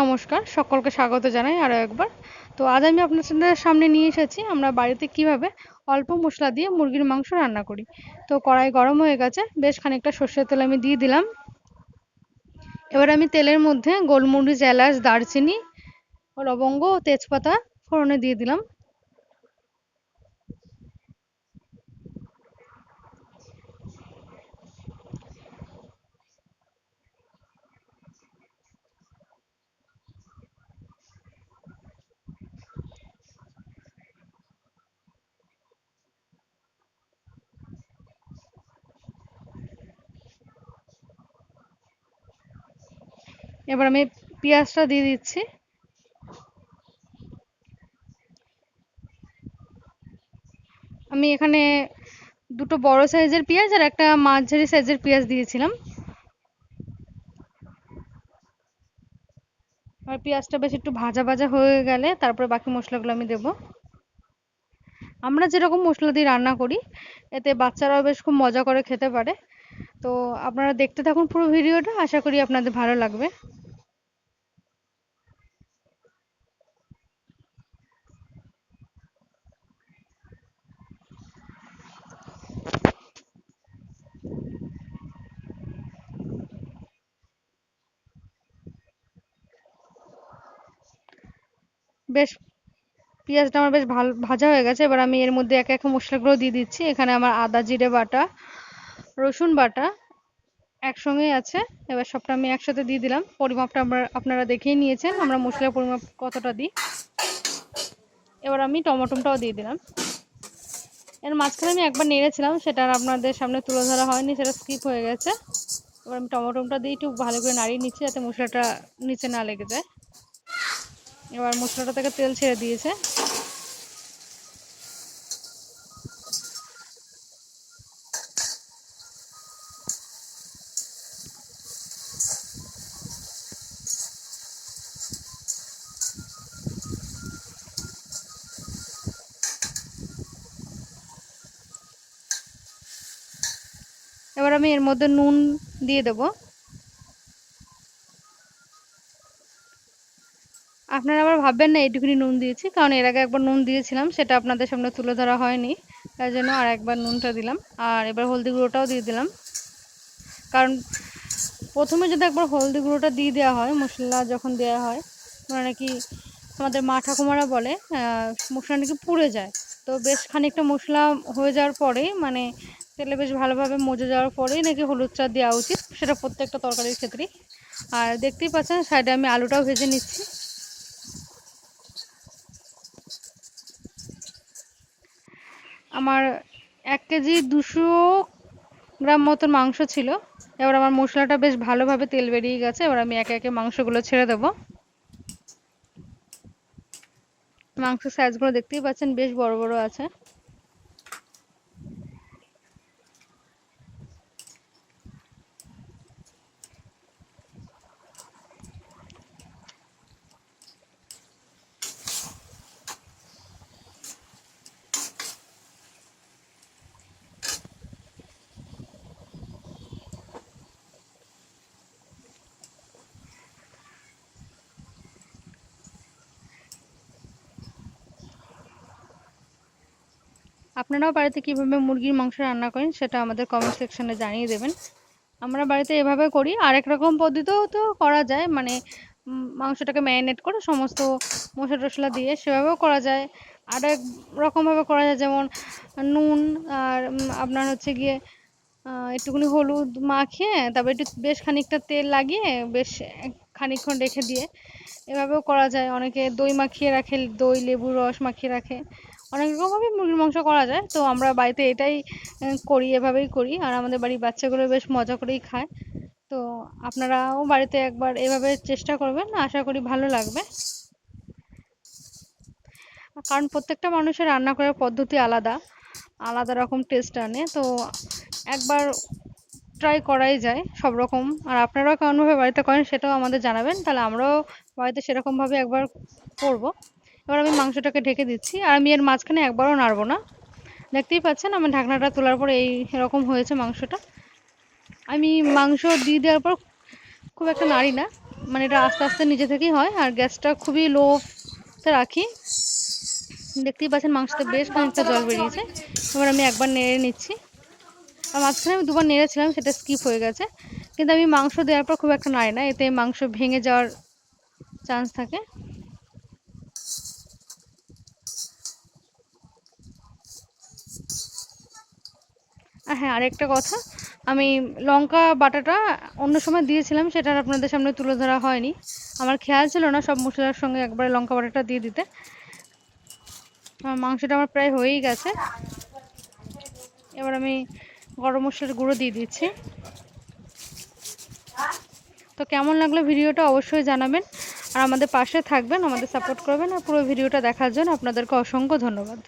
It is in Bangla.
নমস্কার, সকলকে স্বাগত জানাই আরও একবার। তো আজ আমি আপনাদের সামনে নিয়ে এসেছি, আমরা বাড়িতে কীভাবে অল্প মশলা দিয়ে মুরগির মাংস রান্না করি। তো কড়াই গরম হয়ে গেছে, বেশ খানিকটা সর্ষের তেল আমি দিয়ে দিলাম। এবার আমি তেলের মধ্যে গোলমরিচ, এলাচ, দারচিনি, লবঙ্গ, তেজপাতা, ফোড়নে দিয়ে দিলাম। এবার আমি পেঁয়াজটা দিয়ে দিচ্ছি। আমি এখানে দুটো বড় সাইজের পেঁয়াজ আর একটা মাঝারি সাইজের পেঁয়াজ দিয়েছিলাম। আর পেঁয়াজটা বেশ একটু ভাজা ভাজা হয়ে গেলে তারপরে বাকি মশলাগুলো আমি দেব। আমরা যেরকম মশলা দিয়ে রান্না করি, এতে বাচ্চারাও বেশ খুব মজা করে খেতে পারে। তো আপনারা দেখতে থাকুন পুরো ভিডিওটা, আশা করি আপনাদের ভালো লাগবে। বেশ, পেঁয়াজটা আমার বেশ ভালো, ভাজা হয়ে গেছে। এবার আমি এর মধ্যে একে একে মশলাগুলো দিয়ে দিচ্ছি। এখানে আমার আদা, জিরে, বাটা রসুন বাটা একসঙ্গেই আছে। এবার সবটা আমি একসাথে দিয়ে দিলাম। পরিমাপটা আমরা, আপনারা দেখেই নিয়েছেন। আমরা মশলার পরিমাপ কতটা দিই। এবার আমি টমেটোটাও দিয়ে দিলাম। এর মাঝখানে আমি একবার নেড়েছিলাম, সেটা আপনাদের সামনে তুলে ধরা হয়নি, সেটা স্কিপ হয়ে গেছে। এবার আমি টমেটোটা দিয়ে একটু ভালো করে নাড়িয়ে নিচ্ছি, যাতে মশলাটা নিচে না লেগে যায়। এবার মশলাটা থেকে তেল ছেড়ে দিয়েছে। এবার আমি এর মধ্যে নুন দিয়ে দেবো। আপনারা আবার ভাববেন না, এইটুকুনি নুন দিয়েছি, কারণ এর আগে একবার নুন দিয়েছিলাম, সেটা আপনাদের সামনে তুলে ধরা হয়নি তাই জন্য আর একবার নুনটা দিলাম। আর এবার হলদি গুঁড়োটাও দিয়ে দিলাম। কারণ প্রথমে যদি একবার হলদি গুঁড়োটা দিয়ে দেওয়া হয়, মশলা যখন দেওয়া হয় মানে নাকি আমাদের মা ঠাকুমারা বলে মশলা নাকি পুড়ে যায়। তো বেশ খানিকটা মশলা হয়ে যাওয়ার পরে মানে তেলে বেশ ভালোভাবে মজে যাওয়ার পরেই নাকি হলুদ চা দেওয়া উচিত, সেটা প্রত্যেকটা তরকারির ক্ষেত্রেই। আর দেখতেই পাচ্ছেন, সাইডে আমি আলুটাও ভেজে নিচ্ছি। আমার এক কেজি দুশো গ্রাম মতন মাংস ছিল। এবার আমার মশলাটা বেশ ভালোভাবে তেল বেরিয়ে গেছে, এবার আমি একে একে মাংসগুলো ছেড়ে দেবো। মাংস সাইজগুলো দেখতেই পাচ্ছেন, বেশ বড় বড় আছে। আপনারাও বাড়িতে কীভাবে মুরগির মাংস রান্না করেন সেটা আমাদের কমেন্ট সেকশনে জানিয়ে দেবেন। আমরা বাড়িতে এভাবে করি। আরেক রকম পদ্ধতিও তো করা যায়। মানে মাংসটাকে ম্যারিনেট করে সমস্ত মশলা টশলা দিয়ে সেভাবেও করা যায়। আরেক রকমভাবে করা যায়, যেমন নুন আর আপনার হচ্ছে গিয়ে একটুখানি হলুদ মাখিয়ে, তারপর একটু বেশ খানিকটা তেল লাগিয়ে, বেশ খানিকক্ষণ রেখে দিয়ে এভাবেও করা যায়। অনেকে দই মাখিয়ে রাখে, দই, লেবুর রস মাখিয়ে রাখে। অনেক রকমভাবে মুরগির মাংস করা যায়। তো আমরা বাড়িতে এটাই করি, এভাবেই করি। আর আমাদের বাড়ির বাচ্চাগুলো বেশ মজা করেই খায়। তো আপনারাও বাড়িতে একবার এভাবে চেষ্টা করবেন। আশা করি ভালো লাগবে। কারণ প্রত্যেকটা মানুষের রান্না করার পদ্ধতি আলাদা আলাদা রকম টেস্ট আনে। তো একবার ট্রাই করাই যায় সব রকম। আর আপনারাও কেমনভাবে বাড়িতে করেন সেটাও আমাদের জানাবেন। তাহলে আমরাও বাড়িতে সেরকমভাবে একবার করব। এবার আমি মাংসটাকে ঢেকে দিচ্ছি। আর আমি এর মাঝখানে একবারও নাড়বো না। দেখতেই পাচ্ছেন আমার ঢাকনাটা তোলার পর এই রকম হয়েছে মাংসটা। আমি মাংস দিয়ে দেওয়ার পর খুব একটা নাড়ি না। মানে এটা আস্তে আস্তে নিজে থেকেই হয়। আর গ্যাসটা খুবই লোতে রাখি। দেখতেই পাচ্ছেন মাংসটা বেশ খানিকটা জল বেরিয়েছে। এবার আমি একবার নেড়ে নিচ্ছি। আর মাঝখানে আমি দুবার নেড়েছিলাম, সেটা স্কিপ হয়ে গেছে। কিন্তু আমি মাংস দেওয়ার পর খুব একটা নাড়ি না। এতে মাংস ভেঙে যাওয়ার চান্স থাকে। হ্যাঁ আরেকটা কথা। আমি লঙ্কা বাটাটা অন্য সময় দিয়েছিলাম, সেটা আপনাদের সামনে তুলে ধরা হয়নি। আমার খেয়াল ছিল না সব মশলার সঙ্গে একবারে লঙ্কা বাটাটা দিয়ে দিতে। মাংসটা আমার প্রায় হয়েই গেছে। এবার আমি গরম মশলার গুঁড়ো দিয়ে দিচ্ছি। তো কেমন লাগল ভিডিওটা অবশ্যই জানাবেন। আর আমাদের পাশে থাকবেন, আমাদের সাপোর্ট করবেন। আর পুরো ভিডিওটা দেখার জন্য আপনাদেরকে অসংখ্য ধন্যবাদ।